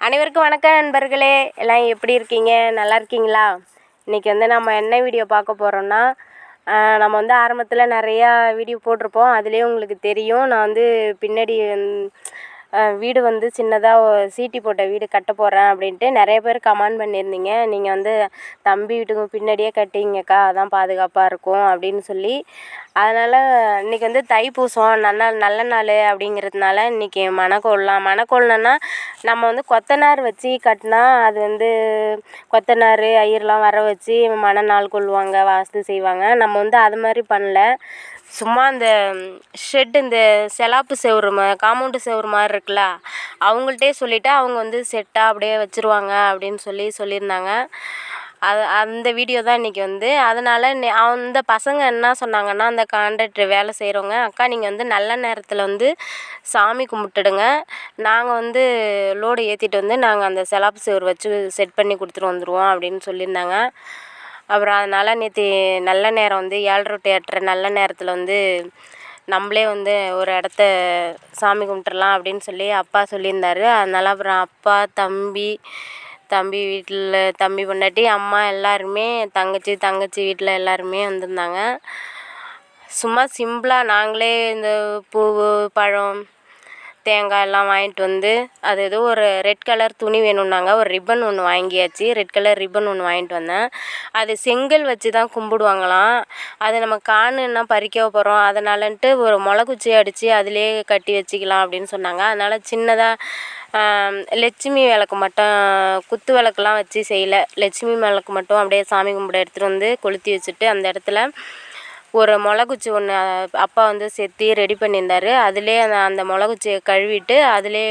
அனைவருக்கும் வணக்கம் நண்பர்களே. எல்லாம் எப்படி இருக்கீங்க? நல்லா இருக்கீங்களா? இன்றைக்கி வந்து நம்ம என்ன வீடியோ பார்க்க போகிறோம்னா நம்ம வந்து ஆரம்பத்தில் நிறையா வீடியோ போட்டிருப்போம். அதுலேயே உங்களுக்கு தெரியும். நான் வந்து பின்னாடி வீடு வந்து சின்னதாக சீட்டி போட்ட வீடு கட்ட போகிறேன் அப்படின்ட்டு நிறைய பேர் கமெண்ட் பண்ணியிருந்தீங்க. நீங்கள் வந்து தம்பி வீட்டுக்கு பின்னாடியே கட்டிங்கக்கா அதான் பாதுகாப்பாக இருக்கும் அப்படின்னு சொல்லி. அதனால் இன்றைக்கி வந்து தைப்பூசம் நல்ல நல்ல நாள் அப்படிங்கிறதுனால இன்றைக்கி மணக்கோல்லாம் மணக்கோல்னா நம்ம வந்து கொத்தனார் வச்சு கட்டினா அது வந்து கொத்தனார் ஐயர்லாம் வர வச்சு மண நாள் கொள்வாங்க வாஸ்து செய்வாங்க. நம்ம வந்து அது மாதிரி பண்ணல. சும்மா இந்த ஷெட் இந்த செலாப்பு செவரு மா காம்பவுண்டு செவுரு மாதிரி இருக்குல்ல அவங்கள்ட்டே சொல்லிவிட்டு அவங்க வந்து செட்டாக அப்படியே வச்சுருவாங்க அப்படின்னு சொல்லி சொல்லியிருந்தாங்க. அது அந்த வீடியோ தான் இன்றைக்கி வந்து. அதனால் நெ அந்த பசங்க என்ன சொன்னாங்கன்னா அந்த கான்ட்ராக்டர் வேலை செய்கிறவங்க அக்கா நீங்கள் வந்து நல்ல நேரத்தில் வந்து சாமி கும்பிட்டுடுங்க. நாங்கள் வந்து லோடு ஏற்றிட்டு வந்து நாங்கள் அந்த செலாப்பு செவுரு வச்சு செட் பண்ணி கொடுத்துட்டு வந்துடுவோம் அப்படின்னு சொல்லியிருந்தாங்க. அப்புறம் அதனால் நேற்று நல்ல நேரம் வந்து ஏழ்ரை டு எட்டரை நல்ல நேரத்தில் வந்து நம்மளே வந்து ஒரு இடத்த சாமி கும்பிட்றலாம் அப்படின்னு சொல்லி அப்பா சொல்லியிருந்தாரு. அதனால் அப்புறம் அப்பா தம்பி தம்பி வீட்டில் தம்பி பொண்டாட்டி அம்மா எல்லாருமே தங்கச்சி தங்கச்சி வீட்டில் எல்லாருமே வந்திருந்தாங்க. சும்மா சிம்பிளாக நாங்களே இந்த பூ பழம் தேங்காய் எல்லாம் வாங்கிட்டு வந்து அது ஏதோ ஒரு ரெட் கலர் துணி வேணும்னாங்க. ஒரு ரிப்பன் ஒன்று வாங்கியாச்சு. ரெட் கலர் ரிப்பன் ஒன்று வாங்கிட்டு வந்தேன். அது செங்கல் வச்சு தான் கும்பிடுவாங்களாம். அது நம்ம காணுன்னா பறிக்க போகிறோம் அதனாலன்ட்டு ஒரு முளைக்குச்சி அடித்து அதிலே கட்டி வச்சுக்கலாம் அப்படின்னு சொன்னாங்க. அதனால் சின்னதாக லட்சுமி விளக்கு மட்டும் குத்து விளக்குலாம் வச்சு செய்யலை. லட்சுமி விளக்கு மட்டும் அப்படியே சாமி கும்பிட எடுத்துகிட்டு வந்து கொளுத்தி வச்சுட்டு அந்த இடத்துல ஒரு முளைக்குச்சி ஒன்று அப்பா வந்து செத்தி ரெடி பண்ணியிருந்தாரு. அதிலே அந்த அந்த மிளகுச்சியை கழுவிட்டு அதிலே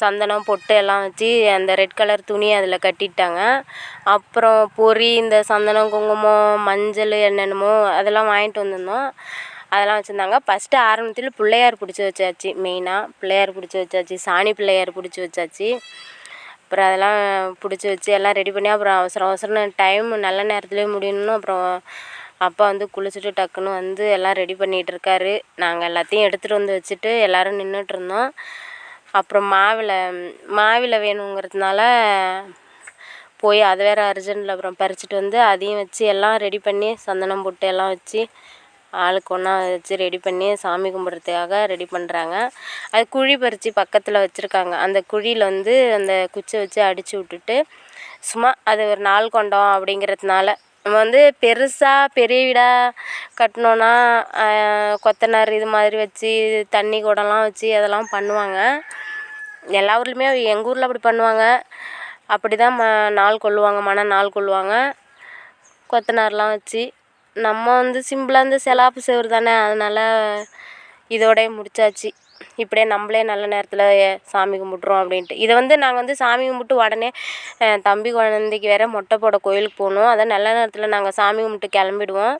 சந்தனம் பொட்டு எல்லாம் வச்சு அந்த ரெட் கலர் துணி அதில் கட்டிட்டாங்க. அப்புறம் பொரி இந்த சந்தனம் குங்குமம் மஞ்சள் என்னென்னமோ அதெல்லாம் வாங்கிட்டு வந்திருந்தோம். அதெல்லாம் வச்சுருந்தாங்க. ஃபஸ்ட்டு ஆரம்பத்தில் பிள்ளையார் பிடிச்சி வச்சாச்சு மெயினாக பிள்ளையார் பிடிச்சி வச்சாச்சு சாணி பிள்ளையார் பிடிச்சி வச்சாச்சு. அப்புறம் அதெல்லாம் பிடிச்சி வச்சு எல்லாம் ரெடி பண்ணி அப்புறம் அவசர அவசரம் டைம் நல்ல நேரத்துலேயே முடியணும் அப்புறம் அப்பா வந்து குளிச்சுட்டு டக்குன்னு வந்து எல்லாம் ரெடி பண்ணிகிட்டு இருக்காரு நாங்கள் எல்லாத்தையும் எடுத்துகிட்டு வந்து வச்சுட்டு எல்லோரும் நின்றுட்டு இருந்தோம் அப்புறம் மாவிளை மாவிளை வேணுங்கிறதுனால போய் அது வேறு அர்ஜென்ட்டில் அப்புறம் பறிச்சுட்டு வந்து அதையும் வச்சு எல்லாம் ரெடி பண்ணி சந்தனம் போட்டு எல்லாம் வச்சு ஆளுக்கு ஒன்றா வச்சு ரெடி பண்ணி சாமி கும்பிட்றதுக்காக ரெடி பண்ணுறாங்க அது குழி பறித்து பக்கத்தில் வச்சுருக்காங்க. அந்த குழியில் வந்து அந்த குச்சை வச்சு அடித்து விட்டுட்டு சும்மா அது ஒரு நாள் கொண்டோம் அப்படிங்கிறதுனால நம்ம வந்து பெருசாக பெரிய வீடாக கட்டினோன்னா கொத்தனார் இது மாதிரி வச்சு தண்ணி குடம்லாம் வச்சு அதெல்லாம் பண்ணுவாங்க. எல்லா ஊர்லேயுமே எங்கள் ஊரில் அப்படி பண்ணுவாங்க. அப்படி தான் ம நாள் கொள்ளுவாங்க மன நாள் கொள்ளுவாங்க. கொத்தனார்லாம் வச்சு நம்ம வந்து சிம்பிளாக இந்த செலாப்பு செவுரு தானே அதனால் இதோடயே முடிச்சாச்சு. இப்படியே நம்மளே நல்ல நேரத்தில் சாமி கும்பிட்றோம் அப்படின்ட்டு. இதை வந்து நாங்கள் வந்து சாமி கும்பிட்டு உடனே தம்பி குழந்தைக்கு வேறு மொட்டை போட கோயிலுக்கு போகணும். அதான் நல்ல நேரத்தில் நாங்கள் சாமி கும்பிட்டு கிளம்பிடுவோம்.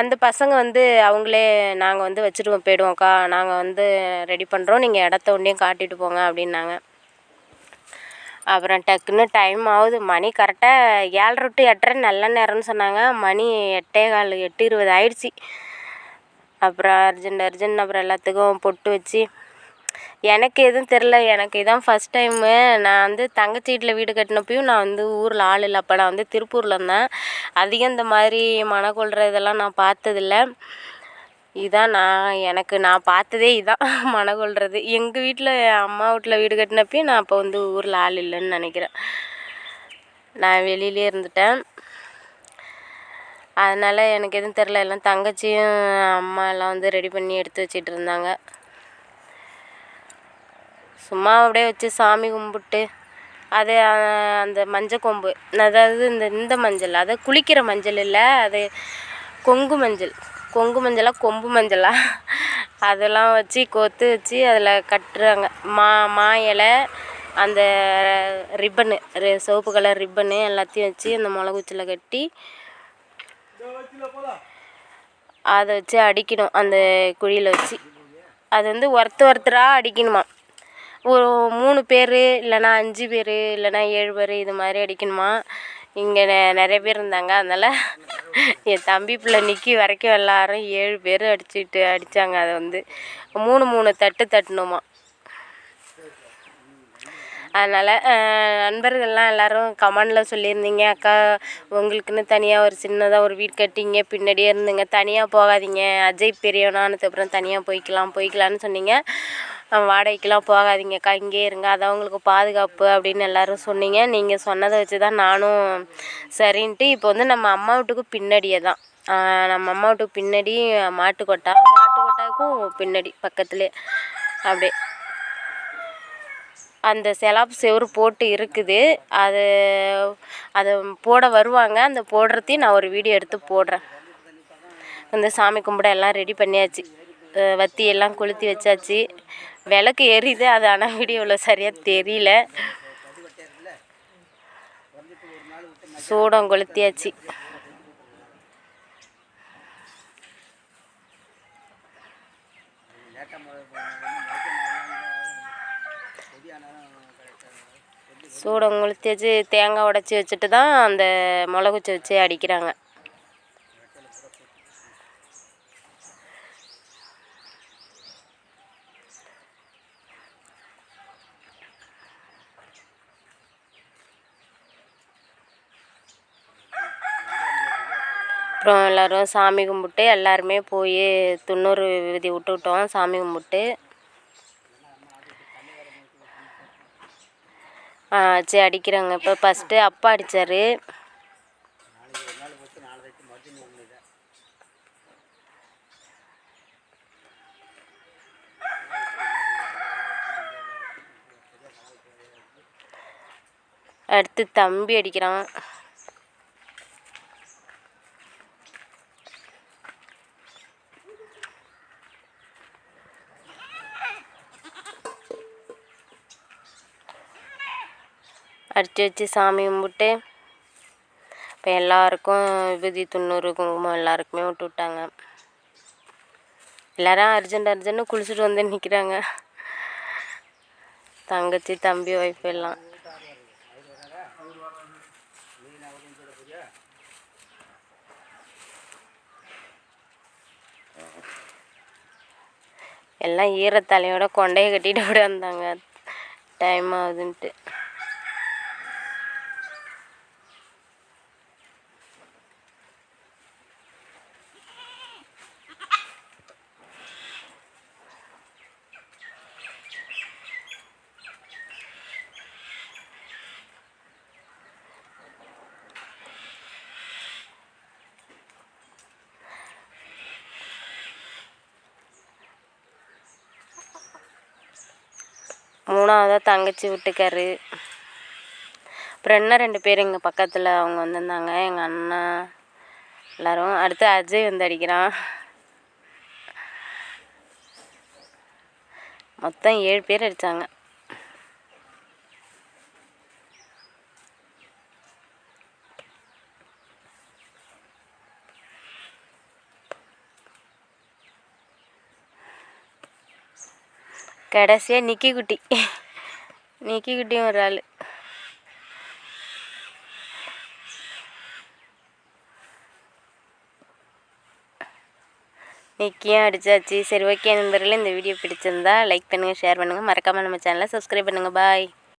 அந்த பசங்க வந்து அவங்களே நாங்கள் வந்து வச்சுட்டு போயிடுவோம்க்கா நாங்கள் வந்து ரெடி பண்ணுறோம் நீங்கள் இடத்த ஒன்றையும் காட்டிட்டு போங்க அப்படின்னாங்க. அப்புறம் டக்குன்னு டைம் ஆகுது. மணி கரெக்டாக ஏழ்ரை டு எட்டரை நல்ல நேரம்னு சொன்னாங்க. மணி எட்டே கால் எட்டு இருபது ஆயிடுச்சு. அப்புறம் அர்ஜென்ட் அர்ஜென்ட் அப்புறம் எல்லாத்துக்கும் பொட்டு வச்சு. எனக்கு எதுவும் தெரில எனக்கு இதான் ஃபஸ்ட் டைமு நான் வந்து தங்கச்சி வீட்டில் வீடு கட்டினப்பையும் நான் வந்து ஊரில் ஆள் இல்லை. அப்போ நான் வந்து திருப்பூரில் இருந்தேன். அதிகம் இந்த மாதிரி மன இதெல்லாம் நான் பார்த்ததில்ல. இதான் நான் எனக்கு நான் பார்த்ததே இதான். மன எங்கள் வீட்டில் அம்மா வீட்டில் வீடு கட்டினப்பையும் நான் அப்போ வந்து ஊரில் ஆள் இல்லைன்னு நினைக்கிறேன். நான் வெளியிலே இருந்துட்டேன். அதனால் எனக்கு எதுவும் தெரில எல்லாம் தங்கச்சியும் அம்மா எல்லாம் வந்து ரெடி பண்ணி எடுத்து வச்சிட்டு இருந்தாங்க. சும்மா அப்படியே வச்சு சாமி கும்பிட்டு அது அந்த மஞ்சள் கொம்பு. அதாவது இந்த இந்த மஞ்சள் அதாவது குளிக்கிற மஞ்சள் இல்லை அது கொங்கு மஞ்சள். கொங்கு மஞ்சளா கொம்பு மஞ்சளா? அதெல்லாம் வச்சு கொத்து வச்சு அதில் கட்டுறாங்க. மா மா இலை அந்த ரிப்பனு சிவப்பு கலர் ரிப்பனு எல்லாத்தையும் வச்சு அந்த முளகுச்சியில் கட்டி அதை வச்சு அடிக்கணும் அந்த குழியில் வச்சு. அது வந்து ஒருத்தர் ஒருத்தராக அடிக்கணுமா? ஒரு மூணு பேர் இல்லைன்னா அஞ்சு பேர் இல்லைன்னா ஏழு பேர் இது மாதிரி அடிக்கணுமா? இங்கே நெ நிறைய பேர் இருந்தாங்க. அதனால் என் தம்பி பிள்ளை நிற்கி வரைக்கும் எல்லாரும் ஏழு பேர் அடிச்சுட்டு அடித்தாங்க அதை வந்து மூணு மூணு தட்டு தட்டணுமா அதனால் நண்பர்கள்லாம் எல்லோரும் கமெண்டில் சொல்லியிருந்தீங்க. அக்கா உங்களுக்குன்னு தனியாக ஒரு சின்னதாக ஒரு வீடு கட்டிங்க. பின்னாடியே இருந்துங்க. தனியாக போகாதீங்க. அஜய் பெரியவனானதுக்கப்புறம் தனியாக போய்க்கலாம். போய்க்கலான்னு சொன்னீங்க. வாடகைக்கெலாம் போகாதீங்கக்கா. இங்கேயே இருங்க. அதான் உங்களுக்கு பாதுகாப்பு அப்படின்னு எல்லோரும் சொன்னீங்க. நீங்கள் சொன்னதை வச்சு தான் நானும் சரின்ட்டு இப்போ வந்து நம்ம அம்மா வீட்டுக்கு பின்னாடியே தான். நம்ம அம்மா வீட்டுக்கு பின்னாடி மாட்டுக்கொட்டா. மாட்டுக்கொட்டாவுக்கும் பின்னாடி பக்கத்துலேயே அப்படியே. அந்த செலாப் செவுரு போட்டு இருக்குது. அது அதை போட வருவாங்க. அந்த போடுறதையும் நான் ஒரு வீடியோ எடுத்து போடுறேன். வந்து சாமி கும்பிட எல்லாம் ரெடி பண்ணியாச்சு. வத்தி எல்லாம் கொளுத்தி வச்சாச்சு. விளக்கு எரியுது. அது ஆனால் வீடியோவில் சரியாக தெரியல. சூடம் கொளுத்தியாச்சு. சூடம் கொளுத்தி தேங்காய் உடச்சி வச்சுட்டு தான் அந்த மிளகுச்சி வச்சு அடிக்கிறாங்க. அப்புறம் எல்லோரும் சாமி கும்பிட்டு எல்லாருமே போய் துண்ணூறு விதி விட்டுவிட்டோம் சாமி கும்பிட்டு சரி அடிக்கிறாங்க. இப்போ ஃபஸ்ட்டு அப்பா அடித்தார் அடுத்து தம்பி அடிக்கிறான். அடித்து வச்சு சாமி கும்பிட்டு இப்போ எல்லாருக்கும் விபூதி துண்ணூறு குங்குமம் எல்லாருக்குமே விட்டு விட்டாங்க. எல்லோரும் அர்ஜென்ட் அர்ஜென்ட்னு குளிச்சுட்டு வந்து நிற்கிறாங்க தங்கச்சி தம்பி ஒய்ஃப் எல்லாம். எல்லாம் ஈரத்தலையோட கொண்டையை கட்டிட்டு கூட வந்தாங்க. டைம் ஆகுதுன்ட்டு. மூணாவதாக தங்கச்சி வீட்டுக்காரு. அப்புறம் இன்னும் ரெண்டு பேர் எங்கள் பக்கத்தில் அவங்க வந்திருந்தாங்க. எங்கள் அண்ணா எல்லோரும். அடுத்து அஜய் வந்து அடிக்கிறான். மொத்தம் ஏழு பேர் அடித்தாங்க கடைசியாக நிக்கி குட்டி நிக்கி குட்டியும் ஒரு ஆள். நிக்கியும் அடித்தாச்சு சரி ஓகே நண்பர்களே இந்த வீடியோ பிடிச்சிருந்தா லைக் பண்ணுங்கள் ஷேர் பண்ணுங்கள் மறக்காமல் நம்ம சேனலை சப்ஸ்கிரைப் பண்ணுங்கள் பாய்